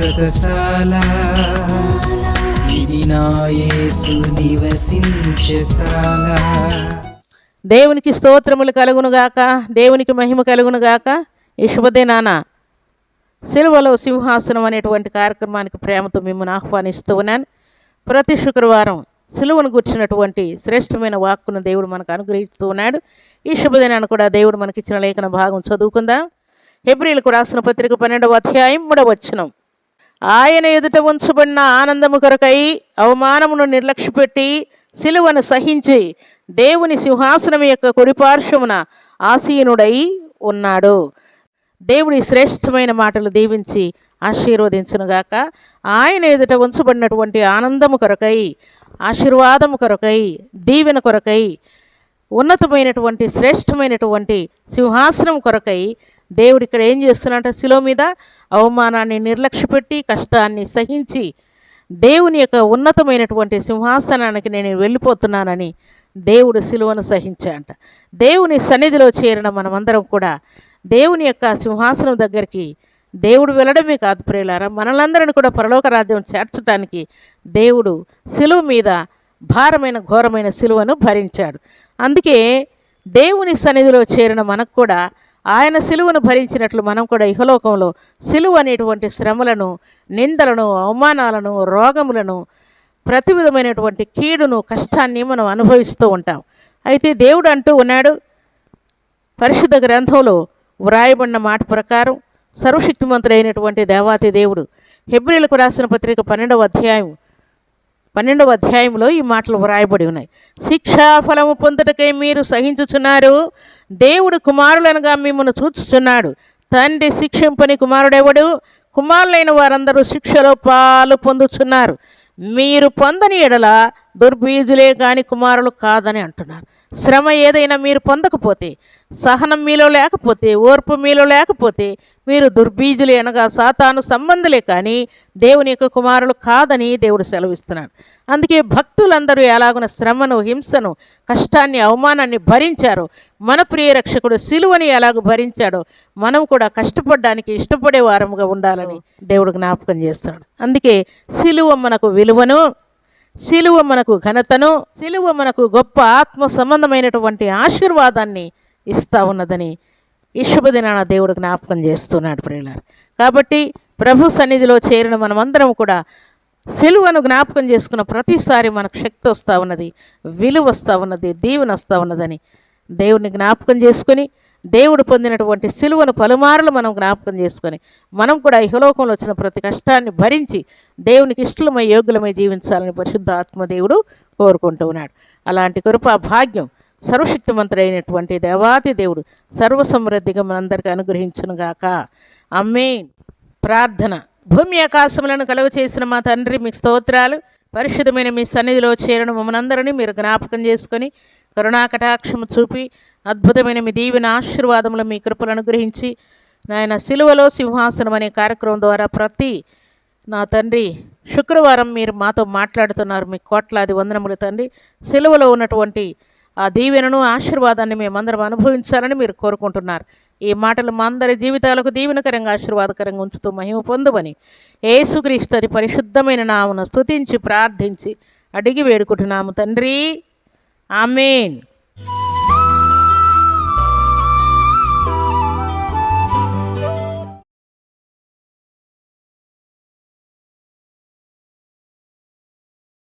శాశ్వతశాల ఇది నా యేసు నివసించశాల దేవునికి స్తోత్రములు కలుగునుగాక దేవునికి మహిమ కలుగునుగాక ఈ శుభదినాన సిలువలో సింహాసనం అనేటువంటి కార్యక్రమానికి ప్రేమతో మిమ్మల్ని ఆహ్వానిస్తూ ఉన్నాను. ప్రతి శుక్రవారం సిలువను గుర్చినటువంటి శ్రేష్టమైన వాక్కును దేవుడు మనకు అనుగ్రహిస్తూ ఉన్నాడు. ఈ శుభదినాన్ని కూడా దేవుడు మనకిచ్చిన లేఖన భాగం చదువుకుందాం. హెబ్రిలకు రాసిన పత్రిక పన్నెండవ అధ్యాయం మూడవచనం ఆయన ఎదుట ఉంచబడిన ఆనందము కొరకై అవమానమును నిర్లక్ష్యపెట్టి సిలువను సహించి దేవుని సింహాసనం యొక్క కుడిపార్శ్వమున ఆసీనుడై ఉన్నాడు. దేవుడి శ్రేష్టమైన మాటలు దీవించి ఆశీర్వదించునుగాక. ఆయన ఎదుట ఉంచబడినటువంటి ఆనందము కొరకై ఆశీర్వాదము కొరకై దీవెన కొరకై ఉన్నతమైనటువంటి శ్రేష్టమైనటువంటి సింహాసనం కొరకై దేవుడు ఇక్కడ ఏం చేస్తున్నాడంటే? శిలో మీద అవమానాన్ని నిర్లక్ష్యపెట్టి కష్టాన్ని సహించి దేవుని యొక్క ఉన్నతమైనటువంటి సింహాసనానికి నేను వెళ్ళిపోతున్నానని దేవుడు సిలువను సహించాడంట. దేవుని సన్నిధిలో చేరిన మనమందరం కూడా దేవుని యొక్క సింహాసనం దగ్గరికి దేవుడు వెళ్ళడమే కాదు ప్రియులారా. మనలందరిని కూడా పరలోక రాజ్యం చేర్చడానికి దేవుడు సిలువ మీద భారమైన ఘోరమైన సిలువను భరించాడు. అందుకే దేవుని సన్నిధిలో చేరిన మనకు కూడా ఆయన సిలువను భరించినట్లు మనం కూడా ఇహలోకంలో సిలువ అనేటువంటి శ్రమలను నిందలను అవమానాలను రోగములను ప్రతి విధమైనటువంటి కీడును కష్టాన్ని మనం అనుభవిస్తూ ఉంటాం. అయితే దేవుడు అంటూ ఉన్నాడు పరిశుద్ధ గ్రంథంలో వ్రాయబడిన మాట ప్రకారం సర్వశక్తిమంతుడైనటువంటి దేవాతి దేవుడు హెబ్రిలకు రాసిన పత్రిక పన్నెండవ అధ్యాయం పన్నెండవ అధ్యాయంలో ఈ మాటలు వ్రాయబడి ఉన్నాయి. శిక్షా ఫలము పొందుటకై మీరు సహించుచున్నారు. దేవుడు కుమారులనుగా మిమ్మల్ని చూచుచున్నాడు. తండ్రి శిక్షింపని కుమారుడెవడు? కుమారులైన వారందరూ శిక్షలో పాలు పొందుచున్నారు. మీరు పొందని ఎడల దుర్బీజులే కాని కుమారులు కాదని అంటున్నారు. శ్రమ ఏదైనా మీరు పొందకపోతే సహనం మీలో లేకపోతే ఓర్పు మీలో లేకపోతే మీరు దుర్బీజులే అనగా సాతాను సంబంధులే కానీ దేవుని యొక్క కుమారులు కాదని దేవుడు సెలవిస్తున్నాడు. అందుకే భక్తులందరూ ఎలాగున శ్రమను హింసను కష్టాన్ని అవమానాన్ని భరించారో మన ప్రియ రక్షకుడు సిలువని ఎలాగ భరించాడో మనం కూడా కష్టపడడానికి ఇష్టపడే వారముగా ఉండాలని దేవుడు జ్ఞాపకం చేస్తున్నాడు. అందుకే సిలువ మనకు విలువను శిలువ మనకు ఘనతను శిలువ మనకు గొప్ప ఆత్మ సంబంధమైనటువంటి ఆశీర్వాదాన్ని ఇస్తా ఉన్నదని ఈ శుభదినాన దేవుడు జ్ఞాపకం చేస్తున్నాడు ప్రియులారు. కాబట్టి ప్రభు సన్నిధిలో చేరిన మనమందరం కూడా సిలువను జ్ఞాపకం చేసుకున్న ప్రతిసారి మనకు శక్తి వస్తూ ఉన్నది విలువ వస్తూ ఉన్నది దీవెన వస్తూ ఉన్నదని దేవుని జ్ఞాపకం చేసుకొని దేవుడు పొందినటువంటి సిలువను పలుమార్లు మనం జ్ఞాపకం చేసుకొని మనం కూడా ఇహలోకంలో వచ్చిన ప్రతి కష్టాన్ని భరించి దేవునికి ఇష్టలమై యోగ్యులమై జీవించాలని పరిశుద్ధ ఆత్మదేవుడు కోరుకుంటూ ఉన్నాడు. అలాంటి కృప భాగ్యం సర్వశక్తిమంతుడైనటువంటి దేవాతి దేవుడు సర్వసమృద్ధిగా మనందరికీ అనుగ్రహించునుగాక అమ్మే ప్రార్థన. భూమి ఆకాశములను కలువ చేసిన మా తండ్రి మీకు స్తోత్రాలు. పరిశుద్ధమైన మీ సన్నిధిలో చేరడం మమ్మల్ని మీరు జ్ఞాపకం చేసుకొని కరుణా కటాక్షము చూపి అద్భుతమైన మీ దీవెన ఆశీర్వాదములు మీ కృపలు అనుగ్రహించి నాయన సిలువలో సింహాసనం అనే కార్యక్రమం ద్వారా ప్రతి నా తండ్రి శుక్రవారం మీరు మాతో మాట్లాడుతున్నారు మీ కోట్లాది వందనములు తండ్రి. సిలువలో ఉన్నటువంటి ఆ దీవెనను ఆశీర్వాదాన్ని మేమందరం అనుభవించాలని మీరు కోరుకుంటున్నారు. ఈ మాటలు మా అందరి జీవితాలకు దీవెనకరంగా ఆశీర్వాదకరంగా ఉంచుతూ మహిమ పొందుమని ఏసుక్రీస్తు అది పరిశుద్ధమైన నామును స్తుతించి ప్రార్థించి అడిగి వేడుకుంటున్నాము తండ్రి. ఆమెన్.